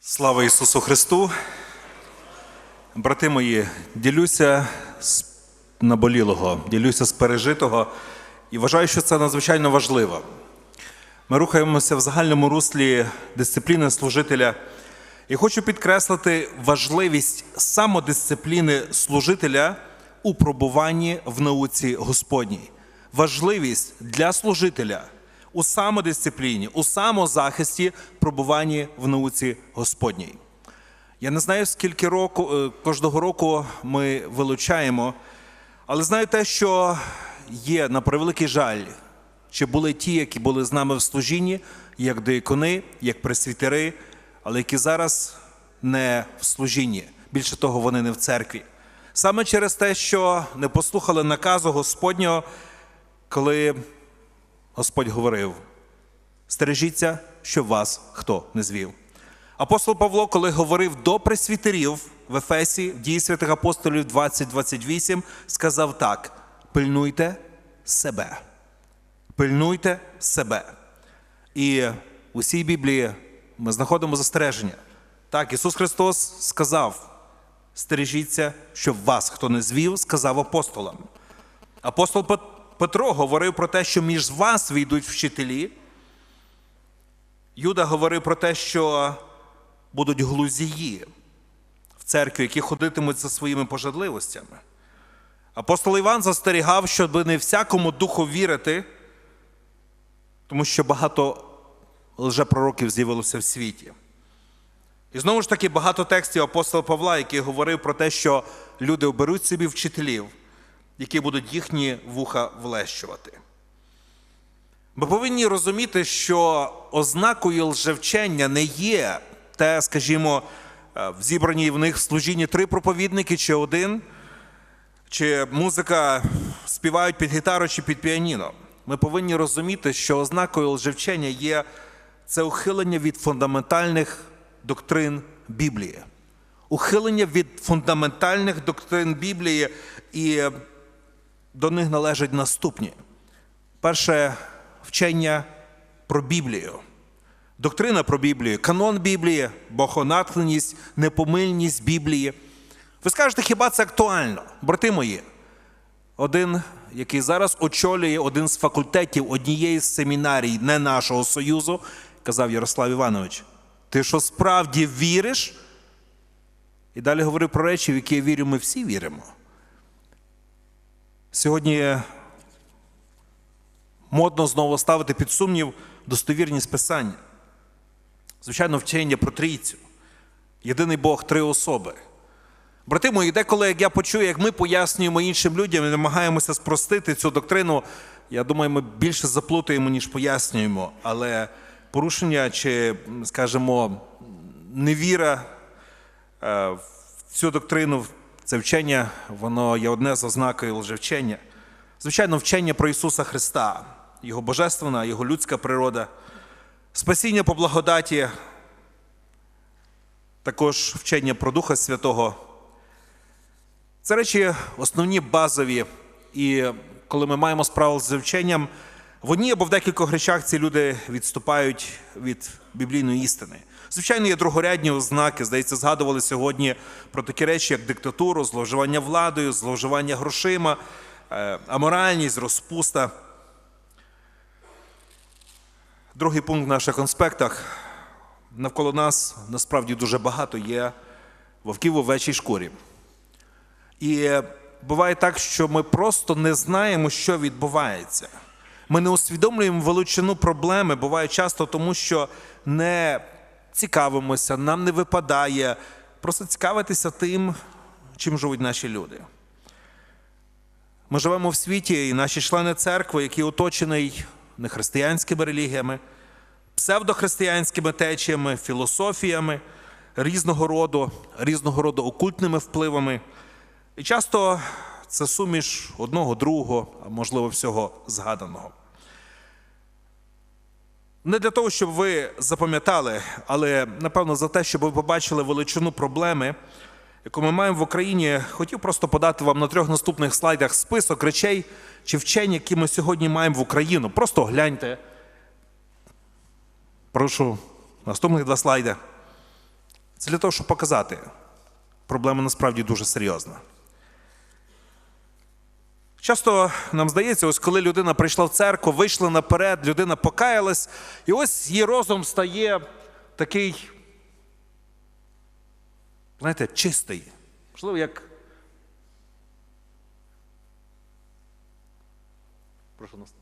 Слава Ісусу Христу! Брати мої, ділюся з наболілого, ділюся з пережитого і вважаю, що це надзвичайно важливо. Ми рухаємося в загальному руслі дисципліни служителя. І хочу підкреслити важливість самодисципліни служителя у пробуванні в науці Господній. Важливість для служителя у самодисципліні, у самозахисті пробуванні в науці Господній. Я не знаю, скільки року, е, кожного року ми вилучаємо, але знаю те, що є на превеликий жаль, чи були ті, які були з нами в служінні, як диякони, як пресвітери, але які зараз не в служінні. Більше того, вони не в церкві. Саме через те, що не послухали наказу Господнього, коли Господь говорив: стережіться, щоб вас хто не звів. Апостол Павло, коли говорив до пресвітерів в Ефесі, в дії святих апостолів 20-28, сказав так: пильнуйте себе. Пильнуйте себе. І у цій Біблії ми знаходимо застереження. Так, Ісус Христос сказав: стережіться, щоб вас хто не звів, сказав апостолам. Апостол Петро говорив про те, що між вас війдуть вчителі. Юда говорив про те, що будуть глузії в церкві, які ходитимуть за своїми пожадливостями. Апостол Іван застерігав, щоб не всякому духу вірити, тому що багато лжепророків з'явилося в світі. І знову ж таки багато текстів апостола Павла, який говорив про те, що люди оберуть собі вчителів, які будуть їхні вуха влещувати. Ми повинні розуміти, що ознакою лжевчення не є те, скажімо, е, в зібраній в них в служінні три проповідники чи один, чи музика співають під гітару чи під піаніно. Ми повинні розуміти, що ознакою лжевчення є це ухилення від фундаментальних доктрин Біблії. Ухилення від фундаментальних доктрин Біблії, і до них належать наступні. Перше вчення про Біблію, доктрина про Біблію, канон Біблії, богонатхленість, непомильність Біблії. Ви скажете, хіба це актуально? Брати мої, один, який зараз очолює один з факультетів однієї з семінарій не нашого Союзу, казав Ярослав Іванович, ти що справді віриш? І далі говорив про речі, в які я вірю, ми всі віримо. Сьогодні модно знову ставити під сумнів достовірність писання. Звичайно, вчення про трійцю. Єдиний Бог, три особи. Брати мої, деколи, як я почую, як ми пояснюємо іншим людям і намагаємося спростити цю доктрину, я думаю, ми більше заплутуємо, ніж пояснюємо. Але порушення чи, скажімо, невіра е, в цю доктрину, це вчення, воно є одне з ознакою лжевчення. Звичайно, вчення про Ісуса Христа, Його божественна, Його людська природа, спасіння по благодаті, також вчення про Духа Святого. Це речі основні базові. І коли ми маємо справу з вченням, в одній або в декількох речах ці люди відступають від біблійної істини. Звичайно, є другорядні ознаки. Здається, згадували сьогодні про такі речі, як диктатуру, зловживання владою, зловживання грошима, е, аморальність, розпуста. Другий пункт в наших конспектах. Навколо нас насправді дуже багато є вовків у овечій шкурі. І буває так, що ми просто не знаємо, що відбувається. Ми не усвідомлюємо величину проблеми. Буває часто тому, що не цікавимося, нам не випадає просто цікавитися тим, чим живуть наші люди. Ми живемо в світі, і наші члени церкви, який оточений нехристиянськими релігіями, псевдохристиянськими течіями, філософіями різного роду, різного роду окультними впливами. І часто це суміш одного, другого, а можливо всього згаданого. Не для того, щоб ви запам'ятали, але напевно за те, щоб ви побачили величину проблеми, яку ми маємо в Україні, хотів просто подати вам на трьох наступних слайдах список речей чи вчень, які ми сьогодні маємо в Україну. Просто гляньте. Прошу, наступних два слайди. Це для того, щоб показати, проблема насправді дуже серйозна. Часто нам здається, ось коли людина прийшла в церкву, вийшла наперед, людина покаялась, і ось її розум стає такий, знаєте, чистий. Можливо, як. Прошу нас.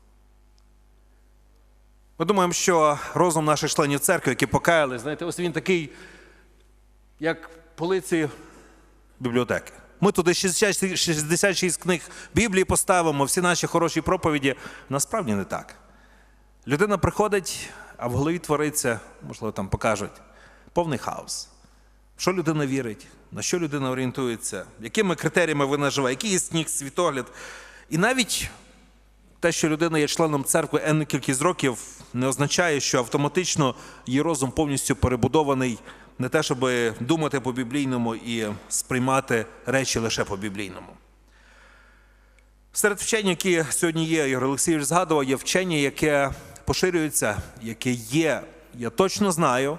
Ми думаємо, що розум наших членів церкви, які покаялись, знаєте, ось він такий, як полиці бібліотеки. Ми туди 60 66 книг Біблії поставимо, всі наші хороші проповіді. Насправді не так. Людина приходить, а в голові твориться, можливо, там покажуть, повний хаос. Що людина вірить, на що людина орієнтується, якими критеріями вона живе, який є світогляд. І навіть те, що людина є членом церкви енну кількість років, не означає, що автоматично її розум повністю перебудований не те, щоб думати по біблійному і сприймати речі лише по біблійному. Серед вчень, які сьогодні є, Ігор Олексійович згадував, є вчення, яке поширюється, яке є, я точно знаю,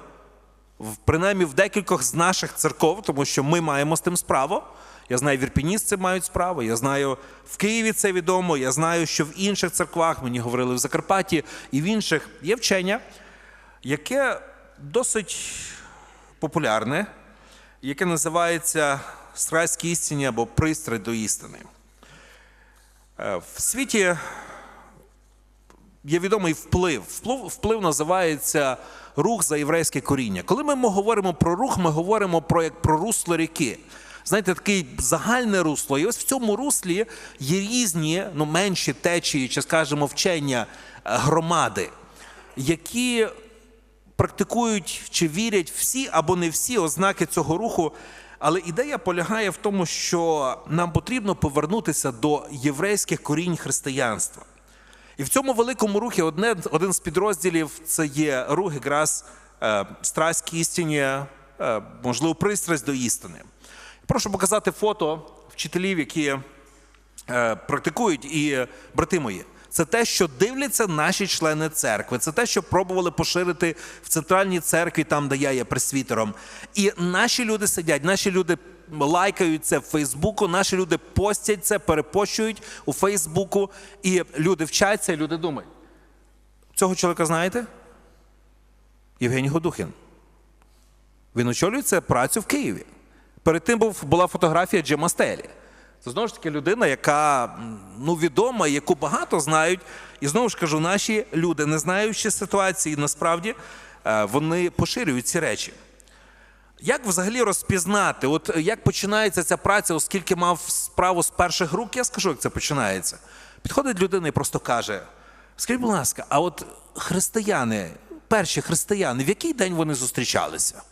принаймні в декількох з наших церков, тому що ми маємо з тим справу. Я знаю, в Ірпіні з мають справу, я знаю, в Києві це відомо, я знаю, що в інших церквах, мені говорили в Закарпатті і в інших є вчення, яке досить популярне, яке називається страйські істині або пристрасть до істини. Е, В світі є відомий вплив. Вплив, вплив називається рух за єврейське коріння. Коли ми говоримо про рух, ми говоримо про як про русло ріки. Знаєте, таке загальне русло. І ось в цьому руслі є різні, ну менші течії, чи скажімо, вчення е, громади, які практикують чи вірять всі або не всі ознаки цього руху. Але ідея полягає в тому, що нам потрібно повернутися до єврейських корінь християнства. І в цьому великому рухі одне, один з підрозділів це є рух якраз е, страсть к істині, е, можливо, пристрасть до істини. Прошу показати фото вчителів, які е, практикують, і брати мої. Це те, що дивляться наші члени церкви. Це те, що пробували поширити в центральній церкві, там, де я є пресвітером. І наші люди сидять, наші люди лайкають це в Фейсбуку, наші люди постять це, перепощують у Фейсбуку, і люди вчаться, і люди думають. Цього чоловіка знаєте? Євгеній Годухін. Він очолює це працю в Києві. Перед тим був, була фотографія Джима Стелі. Це знову ж таки людина, яка ну, відома, яку багато знають. І знову ж кажу, наші люди, не знаючи ситуації, насправді е, вони поширюють ці речі. Як взагалі розпізнати, от як починається ця праця, оскільки мав справу з перших рук, я скажу, як це починається. Підходить людина і просто каже: скажіть, будь ласка, а от християни, перші християни, в який день вони зустрічалися?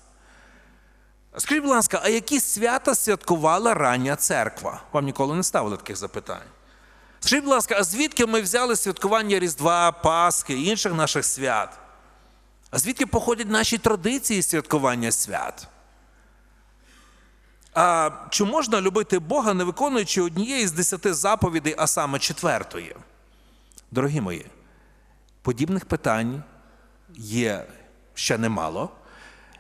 Скажіть, будь ласка, а які свята святкувала рання церква? Вам ніколи не ставили таких запитань. Скажіть, будь ласка, а звідки ми взяли святкування Різдва, Пасхи інших наших свят? А звідки походять наші традиції святкування свят? А чи можна любити Бога, не виконуючи однієї з десяти заповідей, а саме четвертої? Дорогі мої, подібних питань є ще немало.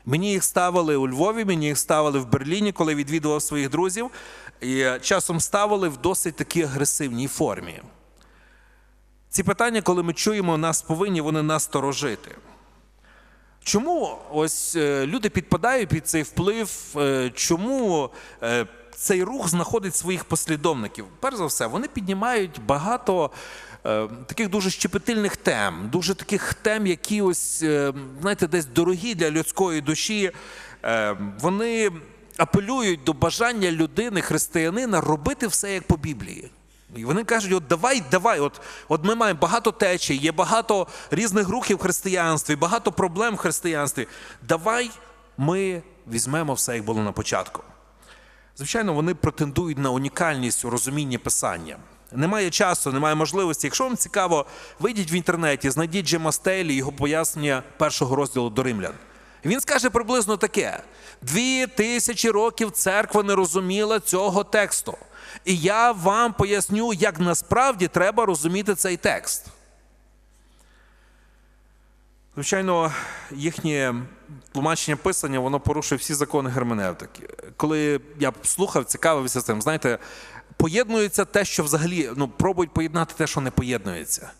Мені їх ставили у Львові, мені їх ставили в Берліні, коли відвідував своїх друзів, і часом ставили в досить такій агресивній формі. Ці питання, коли ми чуємо, нас повинні вони насторожити. Чому ось е, люди підпадають під цей вплив? е, Чому е, цей рух знаходить своїх послідовників? Перш за все, вони піднімають багато е, таких дуже щепетильних тем, дуже таких тем, які ось, е, знаєте, десь дорогі для людської душі. Е, Вони апелюють до бажання людини, християнина, робити все як по Біблії. І вони кажуть: от давай, давай, от от ми маємо багато течій, є багато різних рухів в християнстві, багато проблем в християнстві. Давай ми візьмемо все, як було на початку. Звичайно, вони претендують на унікальність у розумінні писання. Немає часу, немає можливості. Якщо вам цікаво, вийдіть в інтернеті, знайдіть Джима Стейлі, його пояснення першого розділу до римлян. Він скаже приблизно таке: дві тисячі років церква не розуміла цього тексту. І я вам поясню, як насправді треба розуміти цей текст. Звичайно, їхнє тлумачення писання, воно порушує всі закони герменевтики. Коли я слухав, цікавився цим, знаєте, поєднується те, що взагалі ну, пробують поєднати те, що не поєднується.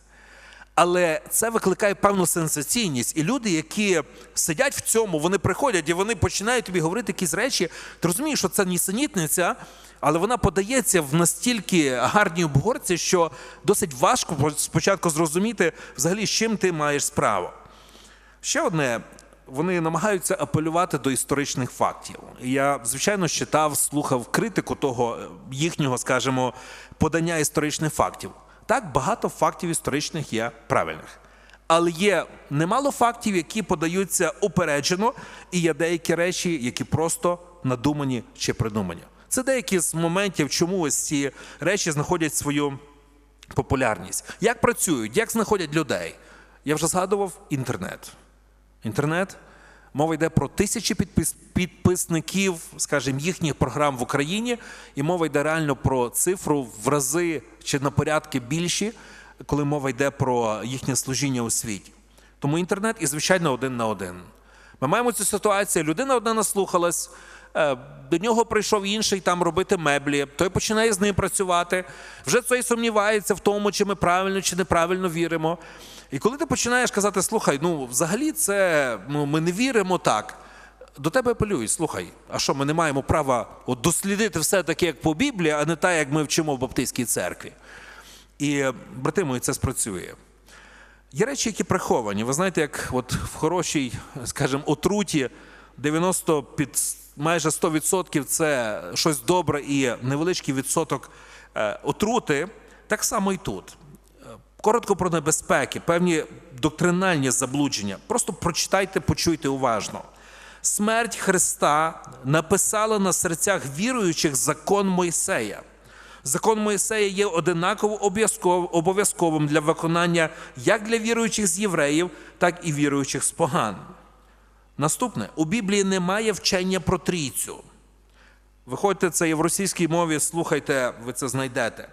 Але це викликає певну сенсаційність. І люди, які сидять в цьому, вони приходять і вони починають тобі говорити якісь речі. Ти розумієш, що це нісенітниця, але вона подається в настільки гарній обгорці, що досить важко спочатку зрозуміти, взагалі, з чим ти маєш справу. Ще одне, вони намагаються апелювати до історичних фактів. Я, звичайно, читав, слухав критику того е, їхнього, скажімо, подання історичних фактів. Так, багато фактів історичних є правильних. Але є немало фактів, які подаються упереджено, і є деякі речі, які просто надумані чи придумані. Це деякі з моментів, чому ось ці речі знаходять свою популярність. Як працюють, як знаходять людей? Я вже згадував інтернет. Інтернет. Мова йде про тисячі підпис- підписників, скажімо, їхніх програм в Україні, і мова йде реально про цифру в рази чи на порядки більші, коли мова йде про їхнє служіння у світі. Тому інтернет і, звичайно, один на один. Ми маємо цю ситуацію, людина одна наслухалась, е, до нього прийшов інший там робити меблі, той починає з ним працювати. Вже цей сумнівається в тому, чи ми правильно чи неправильно віримо. І коли ти починаєш казати, слухай, ну взагалі це ну, ми не віримо так. До тебе апелюють, слухай, а що ми не маємо права от, дослідити все таке, як по Біблії, а не так, як ми вчимо в Баптистській церкві. І, брати мої, це спрацює. Є речі, які приховані. Ви знаєте, як от в хорошій, скажімо, отруті 90 під майже 100% це щось добре і невеличкий відсоток е, отрути, так само і тут. Коротко про небезпеки, певні доктринальні заблудження. Просто прочитайте, почуйте уважно. Смерть Христа написала на серцях віруючих закон Мойсея. Закон Моїсея є одинаково обов'язковим для виконання як для віруючих з євреїв, так і віруючих з поган. Наступне у Біблії немає вчення про трійцю. Виходьте, це є в російській мові, слухайте, ви це знайдете.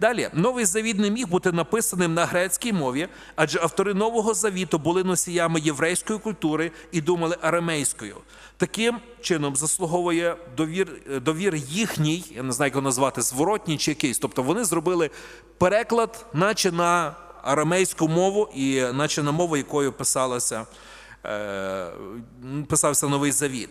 Далі, новий завіт не міг бути написаним на грецькій мові, адже автори нового завіту були носіями єврейської культури і думали арамейською. Таким чином заслуговує довір, довір їхній, я не знаю, як його назвати, зворотній чи якийсь. Тобто вони зробили переклад, наче на арамейську мову, і наче на мову, якою писалося, е, писався новий завіт.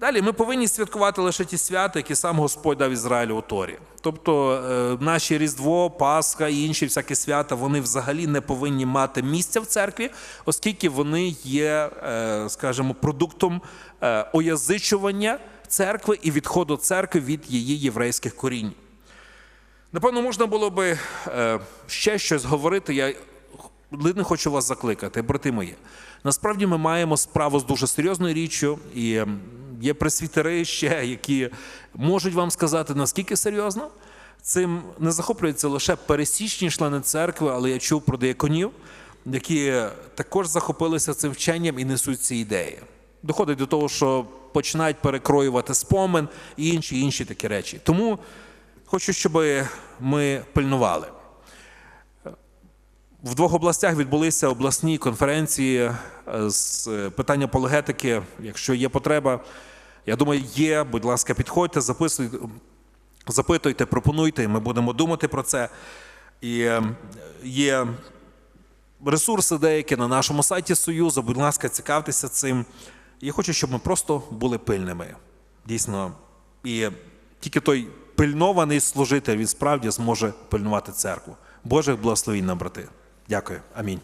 Далі ми повинні святкувати лише ті свята, які сам Господь дав Ізраїлю у Торі. Тобто е, наші Різдво, Пасха і інші всякі свята вони взагалі не повинні мати місця в церкві, оскільки вони є, е, скажімо, продуктом е, оязичування церкви і відходу церкви від її єврейських корінь. Напевно, можна було би ще щось говорити. Я не хочу вас закликати, брати мої. Насправді ми маємо справу з дуже серйозною річчю, і є пресвітери ще, які можуть вам сказати, наскільки серйозно. Цим не захоплюються лише пересічні члени церкви, але я чув про деяконів, які також захопилися цим вченням і несуть ці ідеї. Доходить до того, що починають перекроювати спомин і інші інші такі речі. Тому хочу, щоб ми пильнували. В двох областях відбулися обласні конференції е, з питання апологетики. Якщо є потреба, я думаю, є. Будь ласка, підходьте, запитуйте, пропонуйте, ми будемо думати про це. І е, є ресурси деякі на нашому сайті Союзу. Будь ласка, цікавтеся цим. Я хочу, щоб ми просто були пильними. Дійсно, і тільки той пильнований служитель він справді зможе пильнувати церкву. Божих благословінь нам, брати. Дякую. Амінь.